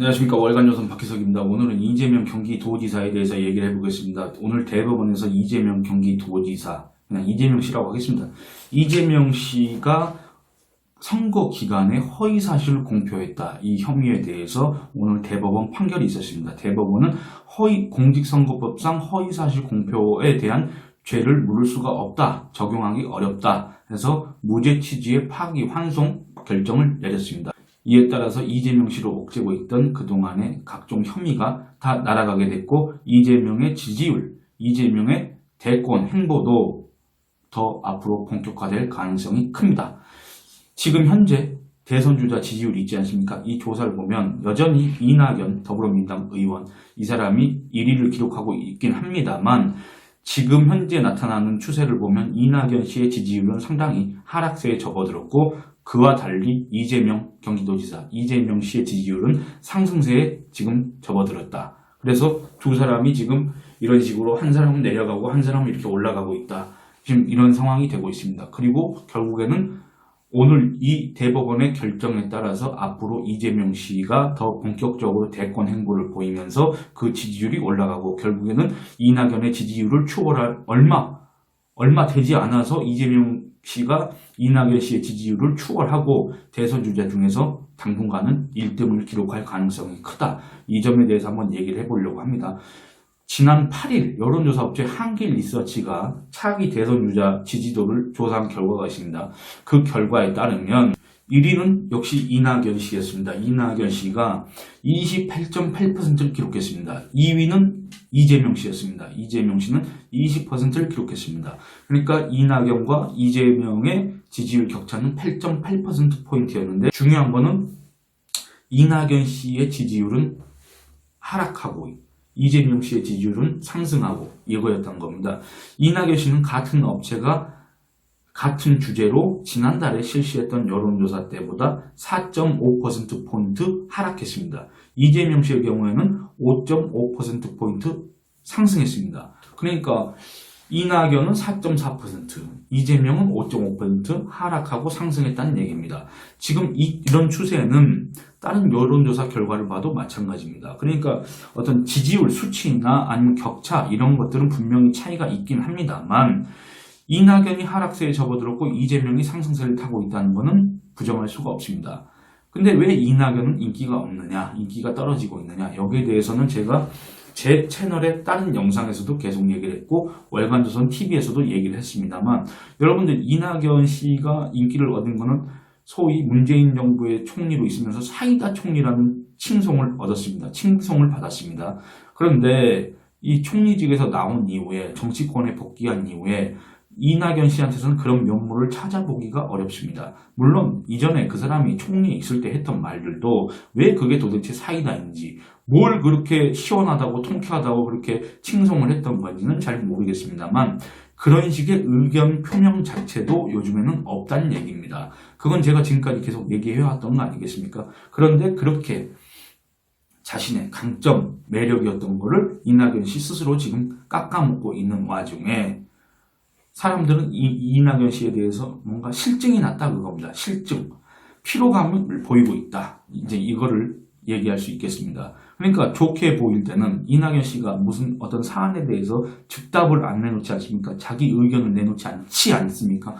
안녕하십니까 월간조선 박희석입니다. 오늘은 이재명 경기도지사에 대해서 얘기를 해보겠습니다. 오늘 대법원에서 이재명 경기도지사 그냥 이재명 씨라고 하겠습니다. 이재명 씨가 선거 기간에 허위 사실을 공표했다 이 혐의에 대해서 오늘 대법원 판결이 있었습니다. 대법원은 허위 공직선거법상 허위 사실 공표에 대한 죄를 물을 수가 없다 적용하기 어렵다 해서 무죄 취지의 파기 환송 결정을 내렸습니다. 이에 따라서 이재명 씨를 옥죄고 있던 그동안의 각종 혐의가 다 날아가게 됐고 이재명의 지지율, 이재명의 대권 행보도 더 앞으로 본격화될 가능성이 큽니다. 지금 현재 대선 주자 지지율이 있지 않습니까? 이 조사를 보면 여전히 이낙연 더불어민주당 의원 이 사람이 1위를 기록하고 있긴 합니다만 지금 현재 나타나는 추세를 보면 이낙연 씨의 지지율은 상당히 하락세에 접어들었고 그와 달리 이재명 경기도지사 이재명 씨의 지지율은 상승세에 지금 접어들었다. 그래서 두 사람이 지금 이런 식으로 한 사람은 내려가고 한 사람은 이렇게 올라가고 있다. 지금 이런 상황이 되고 있습니다. 그리고 결국에는 오늘 이 대법원의 결정에 따라서 앞으로 이재명 씨가 더 본격적으로 대권 행보를 보이면서 그 지지율이 올라가고 결국에는 이낙연의 지지율을 추월할 얼마 얼마 되지 않아서 이재명 씨가 이낙연 씨의 지지율을 추월하고 대선 주자 중에서 당분간은 1등을 기록할 가능성이 크다. 이 점에 대해서 한번 얘기를 해보려고 합니다. 지난 8일 여론조사 업체 한길 리서치가 차기 대선 주자 지지도를 조사한 결과가 있습니다. 그 결과에 따르면 1위는 역시 이낙연 씨였습니다. 이낙연 씨가 28.8%를 기록했습니다. 2위는 이재명 씨였습니다. 이재명 씨는 20%를 기록했습니다. 그러니까 이낙연과 이재명의 지지율 격차는 8.8%포인트였는데 중요한 거는 이낙연 씨의 지지율은 하락하고 이재명 씨의 지지율은 상승하고 이거였던 겁니다. 이낙연 씨는 같은 업체가 같은 주제로 지난달에 실시했던 여론조사 때보다 4.5%포인트 하락했습니다. 이재명 씨의 경우에는 5.5%포인트 상승했습니다. 그러니까 이낙연은 4.4%, 이재명은 5.5% 하락하고 상승했다는 얘기입니다. 지금 이, 이런 추세는 다른 여론조사 결과를 봐도 마찬가지입니다. 그러니까 어떤 지지율 수치나 아니면 격차 이런 것들은 분명히 차이가 있긴 합니다만 이낙연이 하락세에 접어들었고 이재명이 상승세를 타고 있다는 것은 부정할 수가 없습니다. 근데 왜 이낙연은 인기가 없느냐, 인기가 떨어지고 있느냐, 여기에 대해서는 제가 제 채널의 다른 영상에서도 계속 얘기를 했고, 월간조선 TV에서도 얘기를 했습니다만, 여러분들 이낙연 씨가 인기를 얻은 것은 소위 문재인 정부의 총리로 있으면서 사이다 총리라는 칭송을 얻었습니다. 칭송을 받았습니다. 그런데 이 총리직에서 나온 이후에, 정치권에 복귀한 이후에, 이낙연 씨한테서는 그런 면모를 찾아보기가 어렵습니다. 물론 이전에 그 사람이 총리에 있을 때 했던 말들도 왜 그게 도대체 사이다인지 뭘 그렇게 시원하다고 통쾌하다고 그렇게 칭송을 했던 건지는 잘 모르겠습니다만 그런 식의 의견 표명 자체도 요즘에는 없다는 얘기입니다. 그건 제가 지금까지 계속 얘기해왔던 거 아니겠습니까? 그런데 그렇게 자신의 강점, 매력이었던 거를 이낙연 씨 스스로 지금 깎아먹고 있는 와중에 사람들은 이, 이낙연 씨에 대해서 뭔가 실증이 났다 그겁니다. 실증. 피로감을 보이고 있다. 이제 이거를 얘기할 수 있겠습니다. 그러니까 좋게 보일 때는 이낙연 씨가 무슨 어떤 사안에 대해서 즉답을 안 내놓지 않습니까? 자기 의견을 내놓지 않지 않습니까?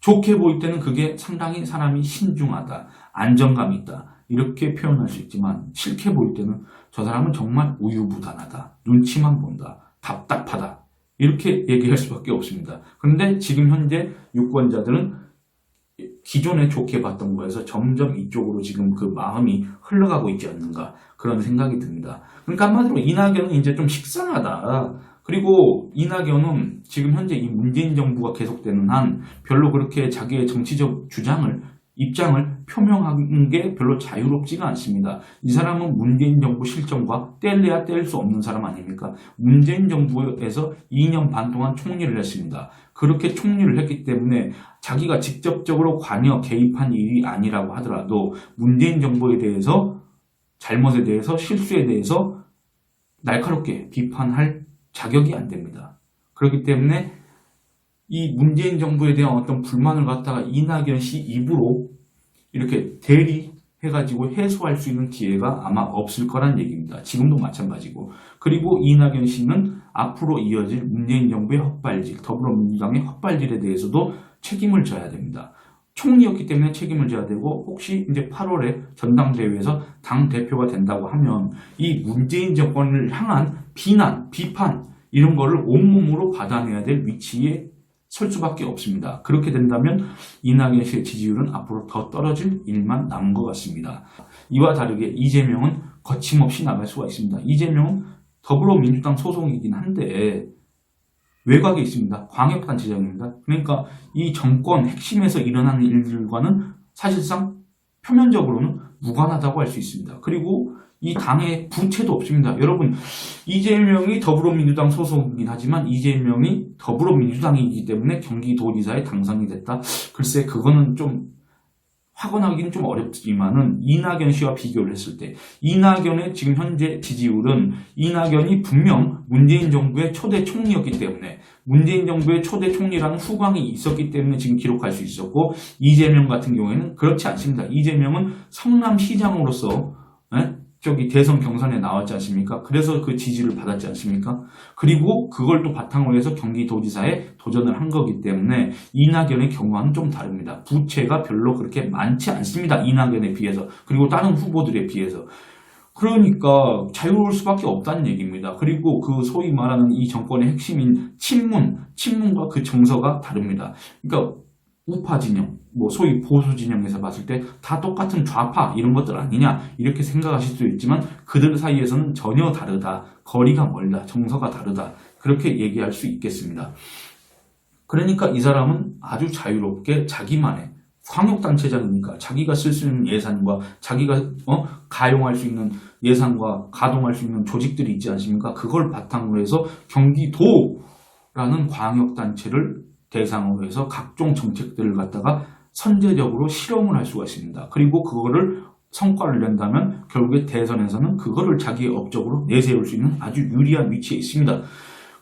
좋게 보일 때는 그게 상당히 사람이 신중하다, 안정감이 있다, 이렇게 표현할 수 있지만 싫게 보일 때는 저 사람은 정말 우유부단하다, 눈치만 본다, 답답하다, 이렇게 얘기할 수밖에 없습니다. 그런데 지금 현재 유권자들은 기존에 좋게 봤던 거에서 점점 이쪽으로 지금 그 마음이 흘러가고 있지 않는가 그런 생각이 듭니다. 그러니까 한마디로 이낙연은 이제 좀 식상하다. 그리고 이낙연은 지금 현재 이 문재인 정부가 계속되는 한 별로 그렇게 자기의 정치적 주장을 입장을 표명하는 게 별로 자유롭지가 않습니다. 이 사람은 문재인 정부 실정과 뗄래야 뗄 수 없는 사람 아닙니까? 문재인 정부에서 2년 반 동안 총리를 했습니다. 그렇게 총리를 했기 때문에 자기가 직접적으로 관여 개입한 일이 아니라고 하더라도 문재인 정부에 대해서 잘못에 대해서 실수에 대해서 날카롭게 비판할 자격이 안 됩니다. 그렇기 때문에 이 문재인 정부에 대한 어떤 불만을 갖다가 이낙연 씨 입으로 이렇게 대리해 해가지고 해소할 수 있는 기회가 아마 없을 거란 얘기입니다. 지금도 마찬가지고. 그리고 이낙연 씨는 앞으로 이어질 문재인 정부의 헛발질, 더불어민주당의 헛발질에 대해서도 책임을 져야 됩니다. 총리였기 때문에 책임을 져야 되고 혹시 이제 8월에 전당대회에서 당 대표가 된다고 하면 이 문재인 정권을 향한 비난, 비판 이런 거를 온몸으로 받아내야 될 위치에 설 수밖에 없습니다. 그렇게 된다면 이낙연 씨의 지지율은 앞으로 더 떨어질 일만 남은 것 같습니다. 이와 다르게 이재명은 거침없이 나갈 수가 있습니다. 이재명은 더불어민주당 소속이긴 한데 외곽에 있습니다. 광역단체장입니다. 그러니까 이 정권 핵심에서 일어나는 일들과는 사실상 표면적으로는 무관하다고 할 수 있습니다. 그리고 이 당의 부채도 없습니다. 여러분 이재명이 더불어민주당 소속이긴 하지만 이재명이 더불어민주당이기 때문에 경기도지사에 당선이 됐다. 글쎄 그거는 좀 확언하기는 좀 어렵지만은 이낙연 씨와 비교를 했을 때 이낙연의 지금 현재 지지율은 이낙연이 분명 문재인 정부의 초대 총리였기 때문에 문재인 정부의 초대 총리라는 후광이 있었기 때문에 지금 기록할 수 있었고 이재명 같은 경우에는 그렇지 않습니다. 이재명은 성남시장으로서 예? 저기 대선 경선에 나왔지 않습니까? 그래서 그 지지를 받았지 않습니까? 그리고 그걸 또 바탕으로 해서 경기도지사에 도전을 한 거기 때문에 이낙연의 경우와는 좀 다릅니다. 부채가 별로 그렇게 많지 않습니다. 이낙연에 비해서. 그리고 다른 후보들에 비해서. 그러니까 자유로울 수밖에 없다는 얘기입니다. 그리고 그 소위 말하는 이 정권의 핵심인 친문, 친문과 그 정서가 다릅니다. 그러니까 우파 진영, 뭐 소위 보수 진영에서 봤을 때 다 똑같은 좌파 이런 것들 아니냐 이렇게 생각하실 수 있지만 그들 사이에서는 전혀 다르다. 거리가 멀다. 정서가 다르다. 그렇게 얘기할 수 있겠습니다. 그러니까 이 사람은 아주 자유롭게 자기만의 광역단체장이니까 자기가 쓸 수 있는 예산과 자기가 어? 가용할 수 있는 예산과 가동할 수 있는 조직들이 있지 않습니까? 그걸 바탕으로 해서 경기도라는 광역단체를 대상으로 해서 각종 정책들을 갖다가 선제적으로 실험을 할 수가 있습니다. 그리고 그거를 성과를 낸다면 결국에 대선에서는 그거를 자기의 업적으로 내세울 수 있는 아주 유리한 위치에 있습니다.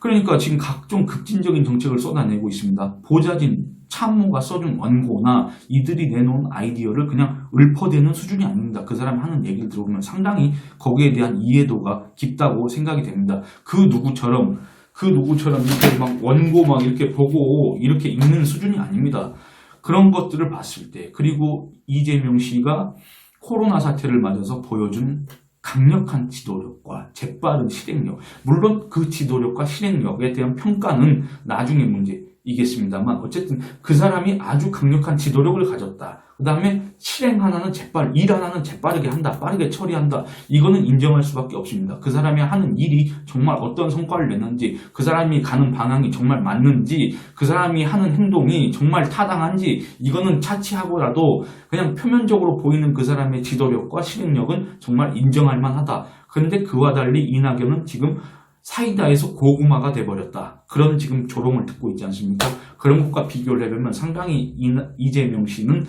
그러니까 지금 각종 급진적인 정책을 쏟아내고 있습니다. 보좌진, 참모가 써준 원고나 이들이 내놓은 아이디어를 그냥 읊어대는 수준이 아닙니다. 그 사람이 하는 얘기를 들어보면 상당히 거기에 대한 이해도가 깊다고 생각이 됩니다. 그 누구처럼 그 누구처럼 이렇게 막 원고 막 이렇게 보고 이렇게 읽는 수준이 아닙니다. 그런 것들을 봤을 때 그리고 이재명 씨가 코로나 사태를 맞아서 보여준 강력한 지도력과 재빠른 실행력 물론 그 지도력과 실행력에 대한 평가는 나중의 문제 이겠습니다만 어쨌든 그 사람이 아주 강력한 지도력을 가졌다. 그 다음에 실행 하나는 재빨 일 하나는 재빠르게 한다 빠르게 처리한다. 이거는 인정할 수밖에 없습니다. 그 사람이 하는 일이 정말 어떤 성과를 내는지 그 사람이 가는 방향이 정말 맞는지 그 사람이 하는 행동이 정말 타당한지 이거는 차치하고라도 그냥 표면적으로 보이는 그 사람의 지도력과 실행력은 정말 인정할 만하다. 그런데 그와 달리 이낙연은 지금 사이다에서 고구마가 돼버렸다. 그런 지금 조롱을 듣고 있지 않습니까? 그런 것과 비교를 해보면 상당히 이재명 씨는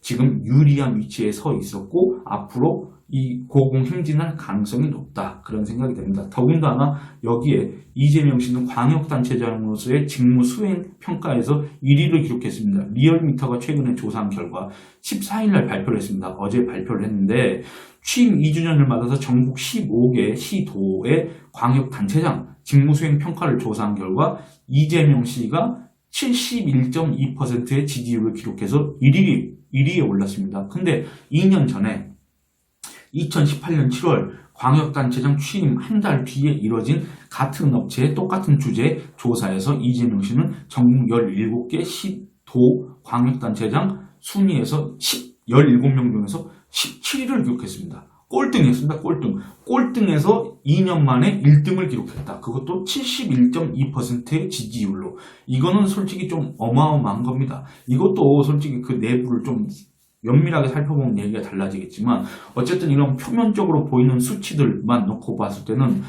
지금 유리한 위치에 서 있었고 앞으로 이 고공 행진할 가능성이 높다 그런 생각이 됩니다. 더군다나 여기에 이재명 씨는 광역단체장으로서의 직무 수행 평가에서 1위를 기록했습니다. 리얼미터가 최근에 조사한 결과 14일날 발표를 했습니다. 어제 발표를 했는데 취임 2주년을 맞아서 전국 15개 시도의 광역단체장 직무 수행 평가를 조사한 결과 이재명 씨가 71.2%의 지지율을 기록해서 1위 1위에 올랐습니다. 근데 2년 전에 2018년 7월 광역단체장 취임 한 달 뒤에 이뤄진 같은 업체의 똑같은 주제 조사에서 이재명 씨는 전국 17개 시도 광역단체장 순위에서 10, 17명 중에서 17위를 기록했습니다. 꼴등이었습니다. 꼴등. 꼴등에서 2년 만에 1등을 기록했다. 그것도 71.2%의 지지율로. 이거는 솔직히 좀 어마어마한 겁니다. 이것도 솔직히 그 내부를 좀 면밀하게 살펴보면 얘기가 달라지겠지만 어쨌든 이런 표면적으로 보이는 수치들만 놓고 봤을 때는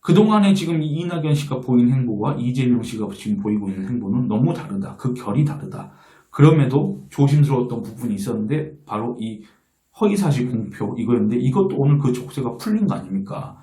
그동안에 지금 이낙연 씨가 보인 행보와 이재명 씨가 지금 보이고 있는 행보는 너무 다르다. 그 결이 다르다. 그럼에도 조심스러웠던 부분이 있었는데 바로 이 허위사실 공표 이거였는데 이것도 오늘 그 족쇄가 풀린 거 아닙니까?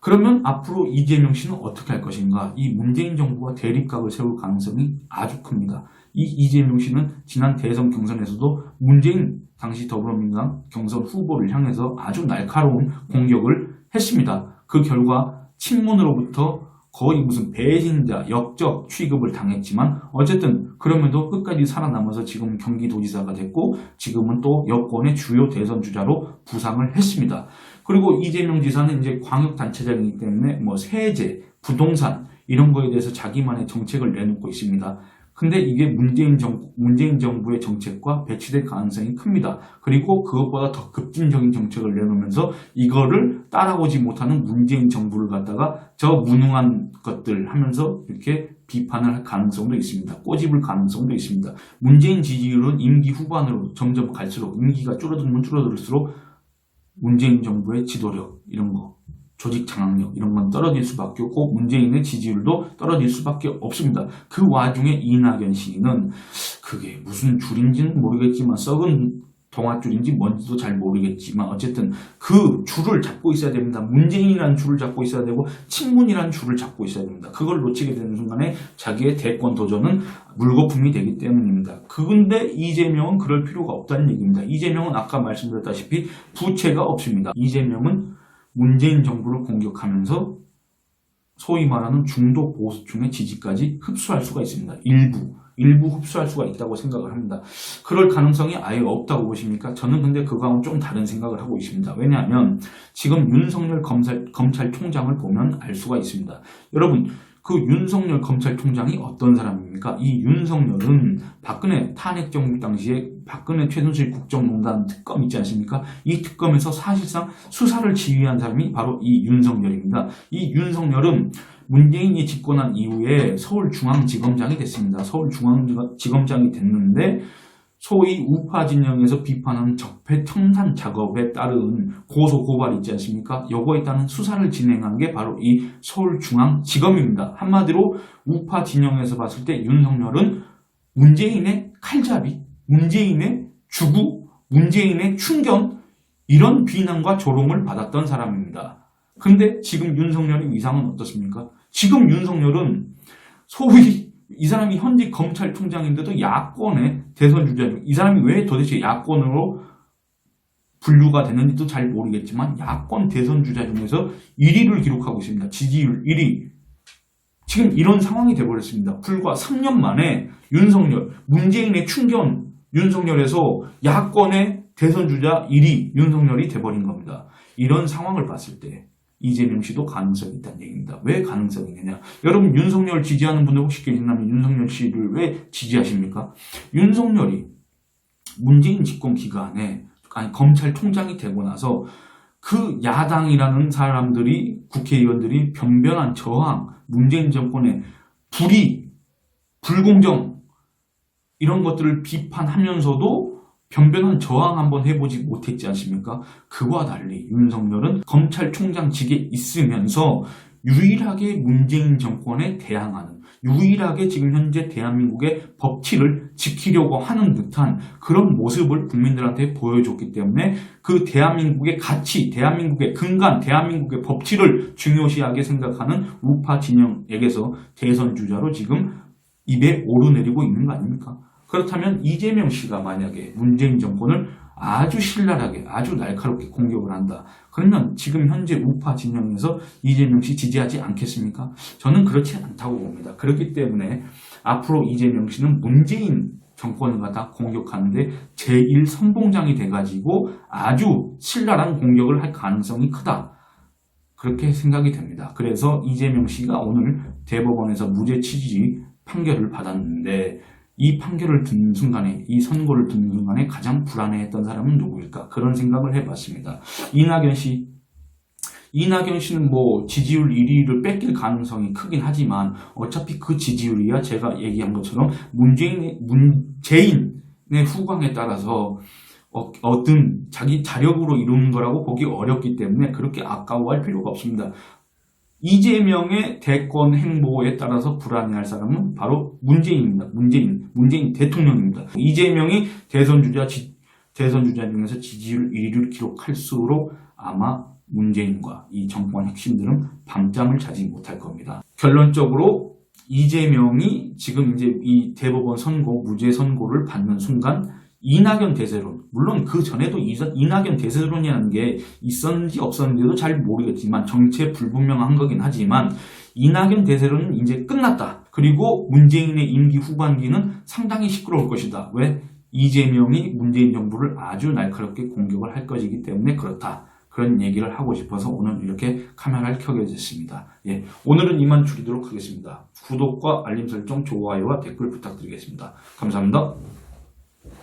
그러면 앞으로 이재명 씨는 어떻게 할 것인가? 이 문재인 정부와 대립각을 세울 가능성이 아주 큽니다. 이 이재명 씨는 지난 대선 경선에서도 문재인 당시 더불어민주당 경선 후보를 향해서 아주 날카로운 공격을 했습니다. 그 결과 친문으로부터 거의 무슨 배신자, 역적 취급을 당했지만 어쨌든 그럼에도 끝까지 살아남아서 지금 경기도지사가 됐고 지금은 또 여권의 주요 대선 주자로 부상을 했습니다. 그리고 이재명 지사는 이제 광역단체장이기 때문에 뭐 세제, 부동산 이런 거에 대해서 자기만의 정책을 내놓고 있습니다. 근데 이게 문재인 정, 문재인 정부의 정책과 배치될 가능성이 큽니다. 그리고 그것보다 더 급진적인 정책을 내놓으면서 이거를 따라오지 못하는 문재인 정부를 갖다가 저 무능한 것들 하면서 이렇게 비판을 할 가능성도 있습니다. 꼬집을 가능성도 있습니다. 문재인 지지율은 임기 후반으로 점점 갈수록 임기가 줄어들면 줄어들수록 문재인 정부의 지도력 이런 거 조직 장악력 이런 건 떨어질 수밖에 없고 문재인의 지지율도 떨어질 수밖에 없습니다. 그 와중에 이낙연 씨는 그게 무슨 줄인지는 모르겠지만 썩은 동아줄인지 뭔지도 잘 모르겠지만 어쨌든 그 줄을 잡고 있어야 됩니다. 문재인이라는 줄을 잡고 있어야 되고 친문이라는 줄을 잡고 있어야 됩니다. 그걸 놓치게 되는 순간에 자기의 대권 도전은 물거품이 되기 때문입니다. 그런데 이재명은 그럴 필요가 없다는 얘기입니다. 이재명은 아까 말씀드렸다시피 부채가 없습니다. 이재명은 문재인 정부를 공격하면서 소위 말하는 중도 보수층의 지지까지 흡수할 수가 있습니다. 일부, 일부 흡수할 수가 있다고 생각을 합니다. 그럴 가능성이 아예 없다고 보십니까? 저는 근데 그거하고는 좀 다른 생각을 하고 있습니다. 왜냐하면 지금 윤석열 검찰, 검찰총장을 보면 알 수가 있습니다. 여러분, 그 윤석열 검찰총장이 어떤 사람입니까? 이 윤석열은 박근혜 탄핵 정부 당시에 박근혜 최순실 국정농단 특검 있지 않습니까? 이 특검에서 사실상 수사를 지휘한 사람이 바로 이 윤석열입니다. 이 윤석열은 문재인이 집권한 이후에 서울중앙지검장이 됐습니다. 서울중앙지검장이 됐는데 소위 우파 진영에서 비판한 적폐 청산 작업에 따른 고소 고발이 있지 않습니까? 요거에 따른 수사를 진행한 게 바로 이 서울중앙지검입니다. 한마디로 우파 진영에서 봤을 때 윤석열은 문재인의 칼잡이, 문재인의 주구, 문재인의 충견 이런 비난과 조롱을 받았던 사람입니다. 근데 지금 윤석열의 위상은 어떻습니까? 지금 윤석열은 소위 이 사람이 현직 검찰총장인데도 야권의 대선 주자죠. 이 사람이 왜 도대체 야권으로 분류가 됐는지도 잘 모르겠지만 야권 대선 주자 중에서 1위를 기록하고 있습니다. 지지율 1위. 지금 이런 상황이 돼버렸습니다. 불과 3년 만에 윤석열, 문재인의 충견 윤석열에서 야권의 대선 주자 1위 윤석열이 돼버린 겁니다. 이런 상황을 봤을 때 이재명 씨도 가능성이 있다는 얘기입니다. 왜 가능성이 있느냐? 여러분 윤석열 지지하는 분들 혹시 계신다면 윤석열 씨를 왜 지지하십니까? 윤석열이 문재인 집권 기간에 아니 검찰총장이 되고 나서 그 야당이라는 사람들이 국회의원들이 변변한 저항, 문재인 정권의 불의, 불공정 이런 것들을 비판하면서도 변변한 저항 한번 해보지 못했지 않습니까? 그와 달리 윤석열은 검찰총장직에 있으면서 유일하게 문재인 정권에 대항하는 유일하게 지금 현재 대한민국의 법치를 지키려고 하는 듯한 그런 모습을 국민들한테 보여줬기 때문에 그 대한민국의 가치, 대한민국의 근간, 대한민국의 법치를 중요시하게 생각하는 우파 진영에게서 대선 주자로 지금 입에 오르내리고 있는 거 아닙니까? 그렇다면 이재명 씨가 만약에 문재인 정권을 아주 신랄하게 아주 날카롭게 공격을 한다. 그러면 지금 현재 우파 진영에서 이재명 씨 지지하지 않겠습니까? 저는 그렇지 않다고 봅니다. 그렇기 때문에 앞으로 이재명 씨는 문재인 정권을 갖다 공격하는데 제1 선봉장이 돼가지고 아주 신랄한 공격을 할 가능성이 크다. 그렇게 생각이 됩니다. 그래서 이재명 씨가 오늘 대법원에서 무죄 취지 판결을 받았는데 이 판결을 듣는 순간에, 이 선고를 듣는 순간에 가장 불안해했던 사람은 누구일까? 그런 생각을 해봤습니다. 이낙연 씨, 이낙연 씨는 뭐 지지율 1위를 뺏길 가능성이 크긴 하지만 어차피 그 지지율이야 제가 얘기한 것처럼 문재인, 문재인의 후광에 따라서 어, 어떤 자기 자력으로 이루는 거라고 보기 어렵기 때문에 그렇게 아까워할 필요가 없습니다. 이재명의 대권 행보에 따라서 불안해할 사람은 바로 문재인입니다. 문재인, 문재인 대통령입니다. 이재명이 대선 주자, 대선 주자 중에서 지지율 1위를 기록할수록 아마 문재인과 이 정권 핵심들은 밤잠을 자지 못할 겁니다. 결론적으로 이재명이 지금 이제 이 대법원 선고, 무죄 선고를 받는 순간 이낙연 대세론, 물론 그 전에도 이- 이낙연 대세론이라는 게 있었는지 없었는지도 잘 모르겠지만 정체 불분명한 거긴 하지만 이낙연 대세론은 이제 끝났다. 그리고 문재인의 임기 후반기는 상당히 시끄러울 것이다. 왜? 이재명이 문재인 정부를 아주 날카롭게 공격을 할 것이기 때문에 그렇다. 그런 얘기를 하고 싶어서 오늘 이렇게 카메라를 켜게 됐습니다. 예, 오늘은 이만 줄이도록 하겠습니다. 구독과 알림 설정, 좋아요와 댓글 부탁드리겠습니다. 감사합니다.